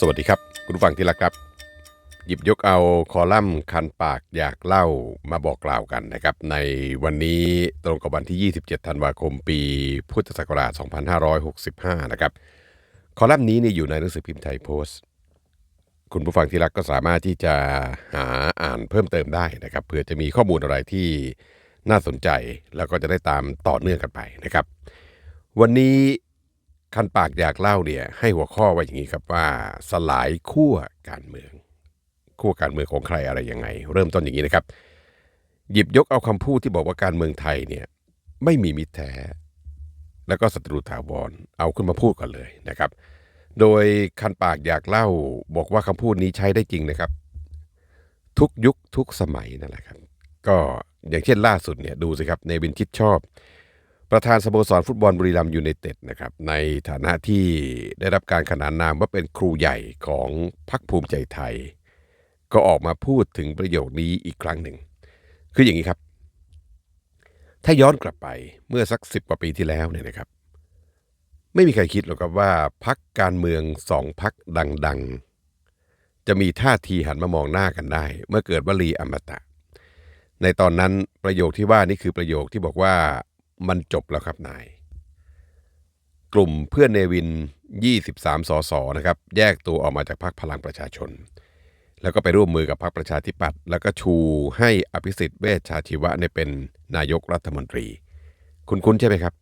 สวัสดีครับ คุณผู้ฟังที่รักครับ หยิบยกเอาคอลัมน์คันปากอยากเล่ามาบอกกล่าวกันนะครับ ในวันนี้ตรงกับวันที่ 27 ธันวาคมปีพุทธศักราช 2565 นะครับ คอลัมน์นี้เนี่ยอยู่ในหนังสือพิมพ์ไทยโพสต์ คุณผู้ฟังที่รักก็สามารถที่จะหาอ่านเพิ่มเติมได้นะครับเผื่อจะมีข้อมูลอะไรที่น่าสนใจแล้วก็จะได้ตามต่อเนื่องกันไปนะครับ วันนี้ คันปากอยากเล่าเนี่ยให้หัวข้อไว้อย่างนี้ครับว่า สลายขั้วการเมืองขั้วการเมืองของใครอะไรยังไง เริ่มต้นอย่างนี้นะครับ หยิบยกเอาคำพูดที่บอกว่าการเมืองไทยเนี่ยไม่มีมิตรแท้ แล้วก็ศัตรูถาวรเอาขึ้นมาพูดกันเลยนะครับ โดยคันปากอยากเล่าบอกว่าคำพูดนี้ใช้ได้จริงนะครับ ทุกยุคทุกสมัยนั่นแหละครับ ก็อย่างเช่นล่าสุดเนี่ยดูสิครับในวินคิดชอบ ประธานสโมสรฟุตบอลบุรีรัมย์ยูไนเต็ดนะครับในฐานะที่ได้รับการขนานนามว่าเป็นครูใหญ่ของพรรคภูมิใจไทย ก็ออกมาพูดถึงประโยคนี้อีกครั้งหนึ่ง คืออย่างนี้ครับ ถ้าย้อนกลับไปเมื่อสักสิบกว่าปีที่แล้วเนี่ยนะครับ ไม่มีใครคิดหรอกครับว่าพักการเมืองสองพักดังๆ จะมีท่าทีหันมามองหน้ากันได้ เมื่อเกิดวลีอมตะ ในตอนนั้นประโยคที่ว่านี่คือประโยคที่บอกว่า มันจบแล้วครับนาย กลุ่มเพื่อนเนวิน 23 สสนะครับ แยกตัวออกมาจากพรรคพลังประชาชน แล้วก็ไปร่วมมือกับพรรคประชาธิปัตย์แล้วก็ชูให้อภิสิทธิ์เวชชาชีวะเนี่ยเป็นนายกรัฐมนตรี คุณๆใช่ไหมครับ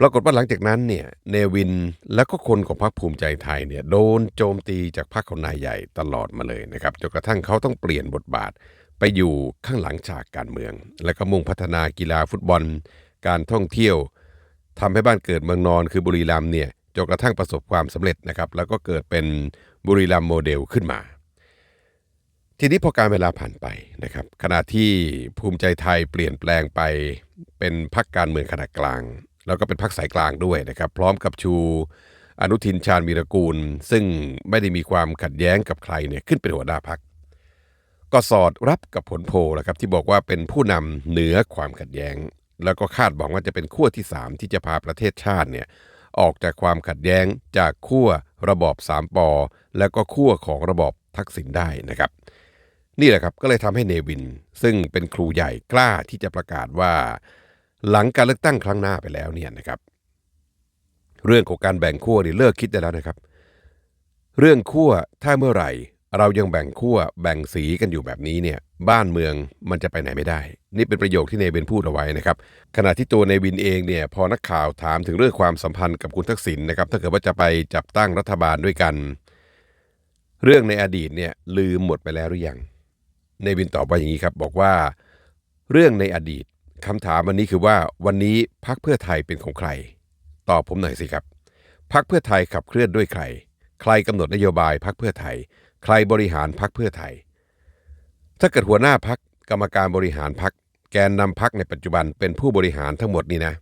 ปรากฏว่าหลังจากนั้นเนี่ยเนวินแล้วก็คนของพรรคภูมิใจไทยเนี่ยโดนโจมตีจากพรรคของนายใหญ่ตลอดมาเลยนะครับจนกระทั่งเขาต้องเปลี่ยนบทบาท ไปอยู่ข้างหลังฉากการเมือง และก็มุ่งพัฒนากีฬาฟุตบอล การท่องเที่ยวทำให้บ้านเกิดเมืองนอนคือบุรีรัมย์เนี่ยจนกระทั่งประสบความสำเร็จนะครับ แล้วก็เกิดเป็นบุรีรัมย์โมเดลขึ้นมา ทีนี้พอการเวลาผ่านไปนะครับขณะที่ภูมิใจไทยเปลี่ยนแปลงไปเป็นพรรคการเมืองขนาดกลาง แล้วก็เป็นพรรคสายกลางด้วยนะครับ พร้อมกับชูอนุทินชาญวีรกูล ซึ่งไม่ได้มีความขัดแย้งกับใครเนี่ยขึ้นเป็นหัวหน้าพรรค ก็สอดรับกับผลโพลนะครับที่บอกว่าเป็นผู้นำเหนือความขัดแย้ง แล้วก็คาดหวังว่าจะเป็นขั้วที่ 3 ที่จะพาประเทศชาติเนี่ยออกจากความขัดแย้งจากขั้วระบอบสามปอแล้วก็ขั้วของระบอบทักษิณได้นะครับ นี่แหละครับก็เลยทำให้เนวิน ซึ่งเป็นครูใหญ่กล้าที่จะประกาศว่า หลังการเลือกตั้งครั้งหน้าไปแล้วเนี่ยนะครับ เรื่องของการแบ่งขั้วนี่เลิกคิดได้แล้วนะครับ เรื่องขั้วถ้าเมื่อไหร่ เรายังแบ่งขั้วแบ่งสีกันอยู่แบบนี้เนี่ยบ้านเมืองมันจะไปไหนไม่ได้ นี่เป็นประโยคที่เนวินพูดเอาไว้นะครับขณะที่ตัวเนวินเองเนี่ยพอนักข่าวถามถึงเรื่องความสัมพันธ์กับคุณทักษิณนะครับถ้าเกิดว่าจะไปจับตั้งรัฐบาลด้วยกัน เรื่องในอดีตเนี่ยลืมหมดไปแล้วหรือยังเนวินตอบว่าอย่างนี้ครับบอกว่า เรื่องในอดีตคำถามวันนี้คือว่าวันนี้พักเพื่อไทยเป็นของใคร ตอบผมหน่อยสิครับพักเพื่อไทยขับเคลื่อนด้วยใคร ใครกำหนดนโยบายพักเพื่อไทย ใครบริหารพักเพื่อไทย ถ้าเกิดหัวหน้าพักกรรมการบริหารพักแกนนำพักในปัจจุบันเป็นผู้บริหารทั้งหมดนี่นะ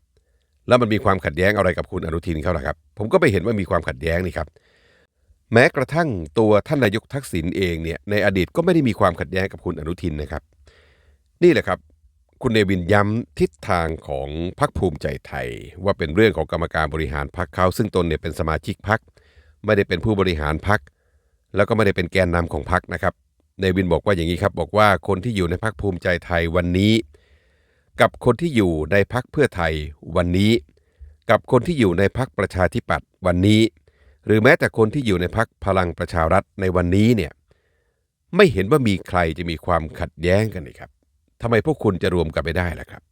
แล้วมันมีความขัดแย้งอะไรกับคุณอนุทินเขาล่ะครับ ผมก็ไปเห็นว่ามีความขัดแย้งนี่ครับ แม้กระทั่งตัวท่านนายกทักษิณเองเนี่ยในอดีตก็ไม่ได้มีความขัดแย้งกับคุณอนุทินนะครับ นี่แหละครับ คุณเนวินย้ำทิศทางของพรรคภูมิใจไทย ว่าเป็นเรื่องของกรรมการบริหารพรรคเขาซึ่งตนเนี่ยเป็นสมาชิกพรรคไม่ได้เป็นผู้บริหารพรรค แล้วก็ไม่ได้เป็นแกนนำของพรรคนะครับเนวินบอกว่าอย่างนี้ครับบอกว่าคนที่อยู่ในพรรคภูมิใจไทยวันนี้ กับคนที่อยู่ในพรรคเพื่อไทยวันนี้ กับคนที่อยู่ในพรรคประชาธิปัตย์วันนี้ หรือแม้แต่คนที่อยู่ในพรรคพลังประชารัฐในวันนี้เนี่ยไม่เห็นว่ามีใครจะมีความขัดแย้งกันนี่ครับทำไมพวกคุณจะรวมกันไม่ได้ล่ะครับ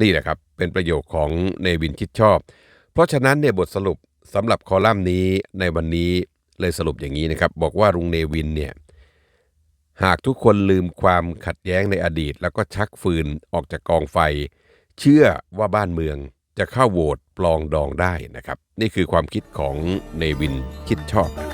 นี่แหละครับเป็นประโยคของเนวินคิดชอบ เพราะฉะนั้นเนี่ยบทสรุปสำหรับคอลัมน์นี้ในวันนี้ เลยสรุปอย่างนี้นะครับ บอกว่าลุงเนวินเนี่ยหากทุกคนลืมความขัดแย้งในอดีต แล้วก็ชักฟืนออกจากกองไฟ เชื่อว่าบ้านเมืองจะเข้าโหวตปลองดองได้นะครับ นี่คือความคิดของเนวินคิดชอบนะครับ